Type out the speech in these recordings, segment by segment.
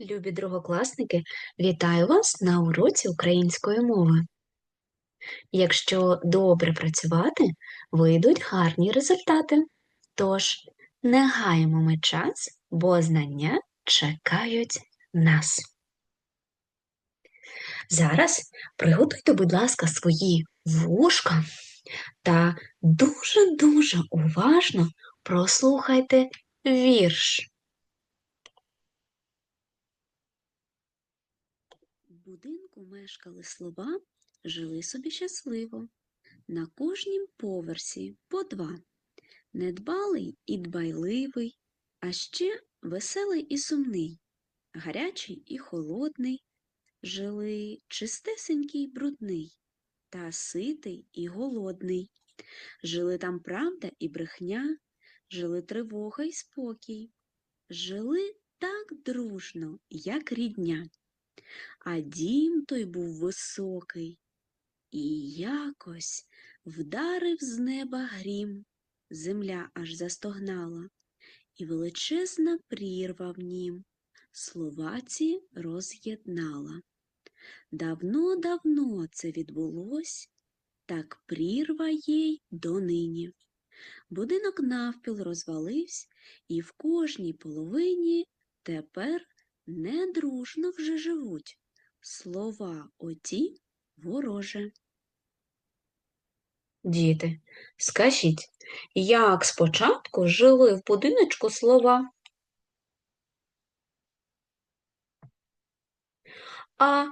Любі другокласники, вітаю вас на уроці української мови. Якщо добре працювати, вийдуть гарні результати. Тож не гаємо ми час, бо знання чекають нас. Зараз приготуйте, будь ласка, свої вушка та дуже-дуже уважно прослухайте вірш. В будинку мешкали слова, жили собі щасливо. На кожнім поверсі по два. Недбалий і дбайливий, а ще веселий і сумний, гарячий і холодний, жили чистесенький й брудний, та ситий і голодний. Жили там правда і брехня, жили тривога й спокій, жили так дружно, як рідня. А дім той був високий, і якось вдарив з неба грім, земля аж застогнала, і величезна прірва в нім слова ці роз'єднала. Давно-давно це відбулось, так прірва їй донині. Будинок навпіл розвалився, і в кожній половині тепер недружно вже живуть. Слова оті вороже. Діти, скажіть, як спочатку жили в будиночку слова? А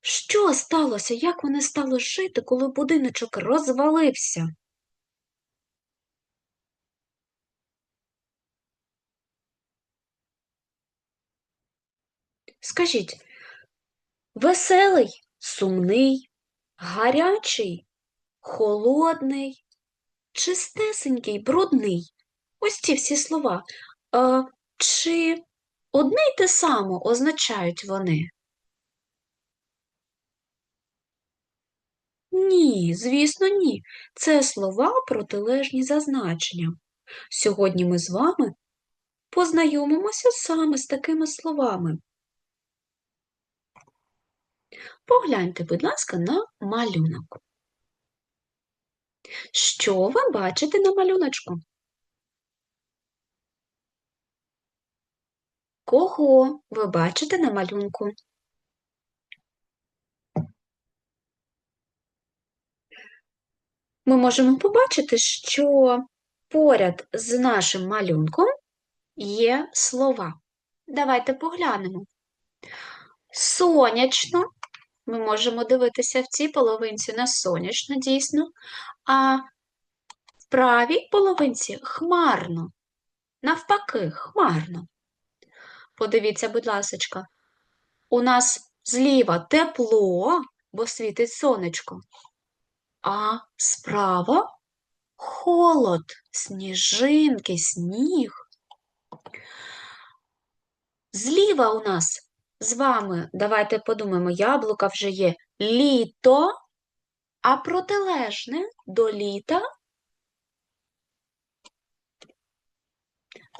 що сталося? Як вони стали жити, коли будиночок розвалився? Скажіть, веселий, сумний, гарячий, холодний, чистесенький, брудний. Ось ці всі слова. А, чи одне й те саме означають вони? Ні, звісно, ні. Це слова протилежні за значенням. Сьогодні ми з вами познайомимося саме з такими словами. Погляньте, будь ласка, на малюнок. Що ви бачите на малюночку? Кого ви бачите на малюнку? Ми можемо побачити, що поряд з нашим малюнком є слова. Давайте поглянемо. Сонячно. Ми можемо дивитися в цій половинці на сонячно, дійсно, а в правій половинці хмарно. Навпаки, хмарно. Подивіться, будь ласочка, у нас зліва тепло, бо світить сонечко, а справа холод, сніжинки, сніг. Зліва у нас з вами, давайте подумаємо, яблука вже є літо, а протилежне до літа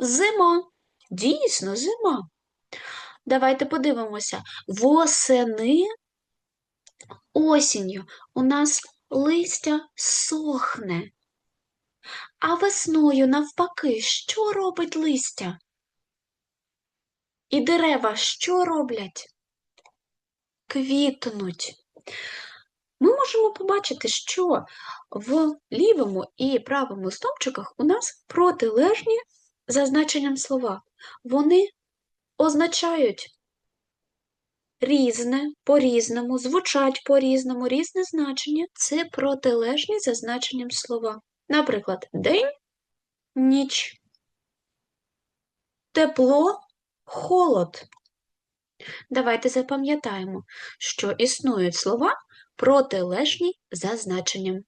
зима. Дійсно, зима. Давайте подивимося. Восени осінню у нас листя сохне. А весною, навпаки, що робить листя? І дерева що роблять? Квітнуть. Ми можемо побачити, що в лівому і правому стовпчиках у нас протилежні за значенням слова. Вони означають різне, по-різному, звучать по-різному, різне значення це протилежні за значенням слова. Наприклад, день, ніч, тепло, холод. Давайте запам'ятаємо, що існують слова протилежні за значенням.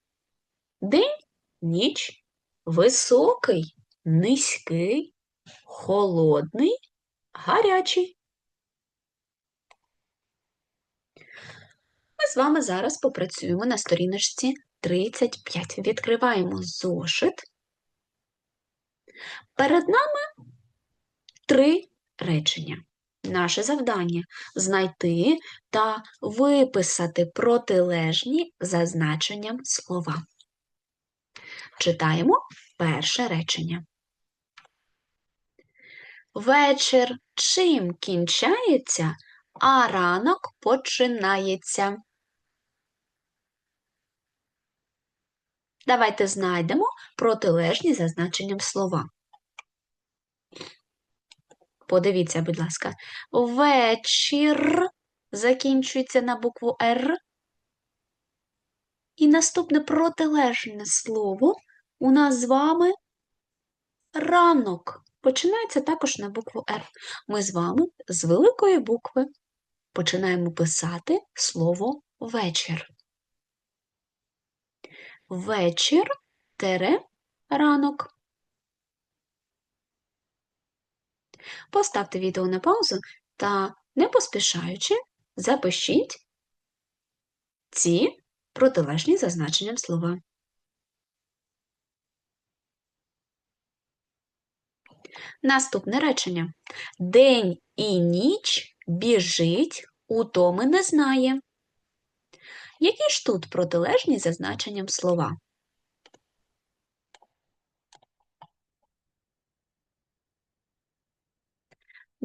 День, ніч, високий, низький, холодний, гарячий. Ми з вами зараз попрацюємо на сторіночці 35. Відкриваємо зошит. Перед нами три речення. Наше завдання знайти та виписати протилежні за значенням слова. Читаємо перше речення. Вечір чим кінчається, а ранок починається. Давайте знайдемо протилежні за значенням слова. Подивіться, будь ласка, вечір закінчується на букву Р. І наступне протилежне слово у нас з вами ранок. Починається також на букву Р. Ми з вами з великої букви починаємо писати слово вечір. Вечір тере ранок. Поставте відео на паузу та, не поспішаючи, запишіть ці протилежні за значенням слова. Наступне речення. День і ніч біжить, утоми не знає. Які ж тут протилежні за значенням слова?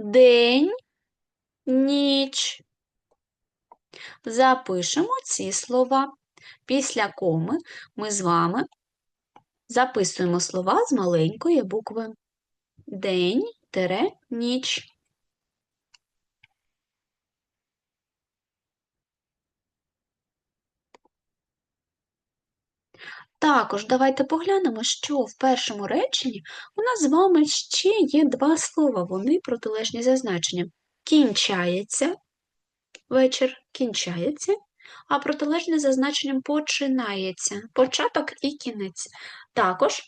День, ніч. Запишемо ці слова. Після коми ми з вами записуємо слова з маленької букви. День, тире, ніч. Також давайте поглянемо, що в першому реченні у нас з вами ще є два слова, вони протилежні за значенням. Кінчається, вечір кінчається, а протилежне за значенням починається. Початок і кінець. Також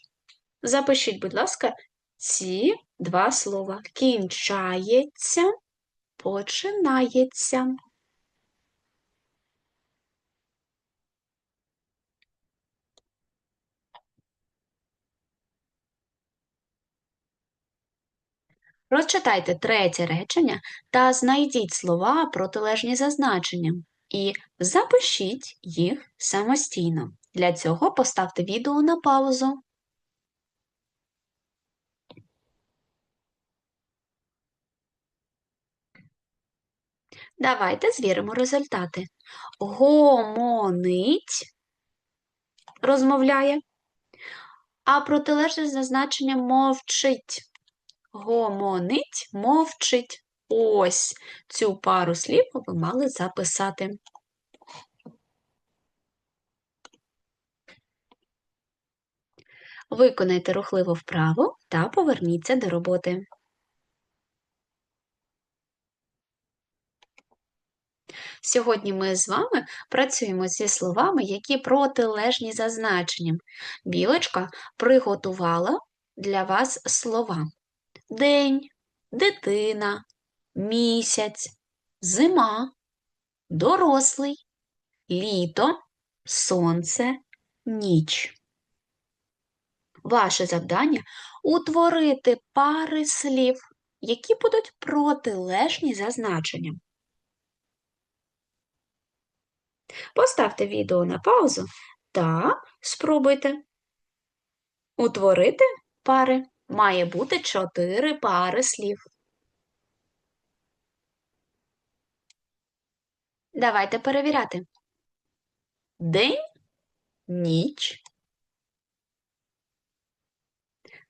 запишіть, будь ласка, ці два слова. Кінчається, починається. Розчитайте третє речення та знайдіть слова протилежні за значенням і запишіть їх самостійно. Для цього поставте відео на паузу. Давайте звіримо результати. Гомонить розмовляє, а протилежне за значенням мовчить. Гомонить, мовчить. Ось цю пару слів ви мали записати. Виконайте рухливо вправо та поверніться до роботи. Сьогодні ми з вами працюємо зі словами, які протилежні за значенням. Білочка приготувала для вас слова день, дитина, місяць, зима, дорослий, літо, сонце, ніч. Ваше завдання утворити пари слів, які будуть протилежні за значенням. Поставте відео на паузу та спробуйте утворити пари. Має бути чотири пари слів. Давайте перевіряти. День, ніч.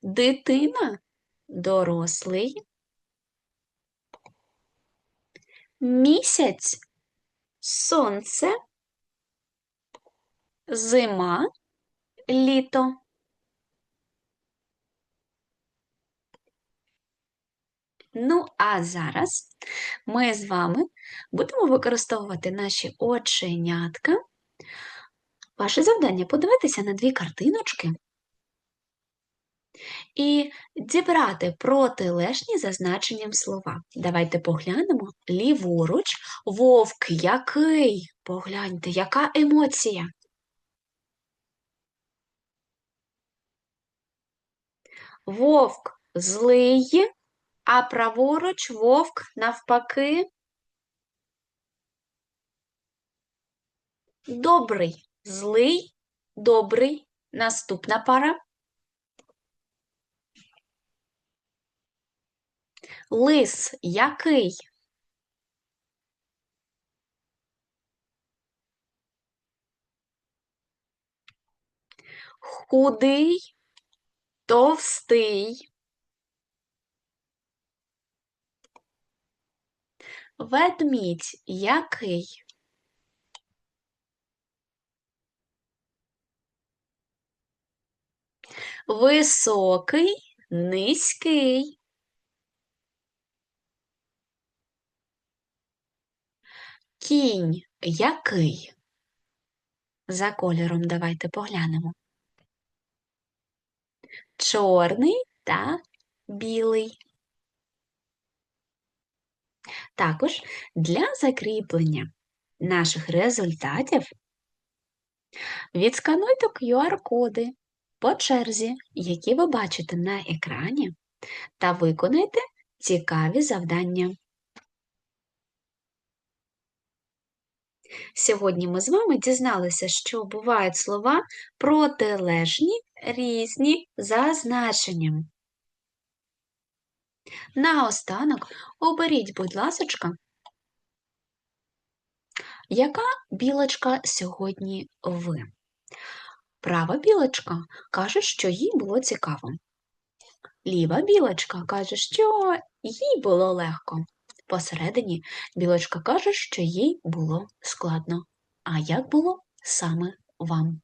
Дитина дорослий. Місяць сонце, зима, літо. Ну, а зараз ми з вами будемо використовувати наші оченятка. Ваше завдання подивитися на дві картиночки і зібрати протилежні за значенням слова. Давайте поглянемо ліворуч. Вовк який? Погляньте, яка емоція? Вовк злий, А праворуч вовк навпаки. Добрий, злий, добрий. Наступна пара. Лис який? Худий, товстий. Ведмідь який? Високий, низький. Кінь який? За кольором давайте поглянемо. Чорний та білий. Також для закріплення наших результатів відскануйте QR-коди по черзі, які ви бачите на екрані, та виконайте цікаві завдання. Сьогодні ми з вами дізналися, що бувають слова протилежні, різні за значенням. Наостанок оберіть, будь ласочка, яка білочка сьогодні ви? Права білочка каже, що їй було цікаво. Ліва білочка каже, що їй було легко. Посередині білочка каже, що їй було складно. А як було саме вам?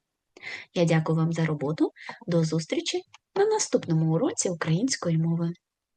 Я дякую вам за роботу. До зустрічі на наступному уроці української мови.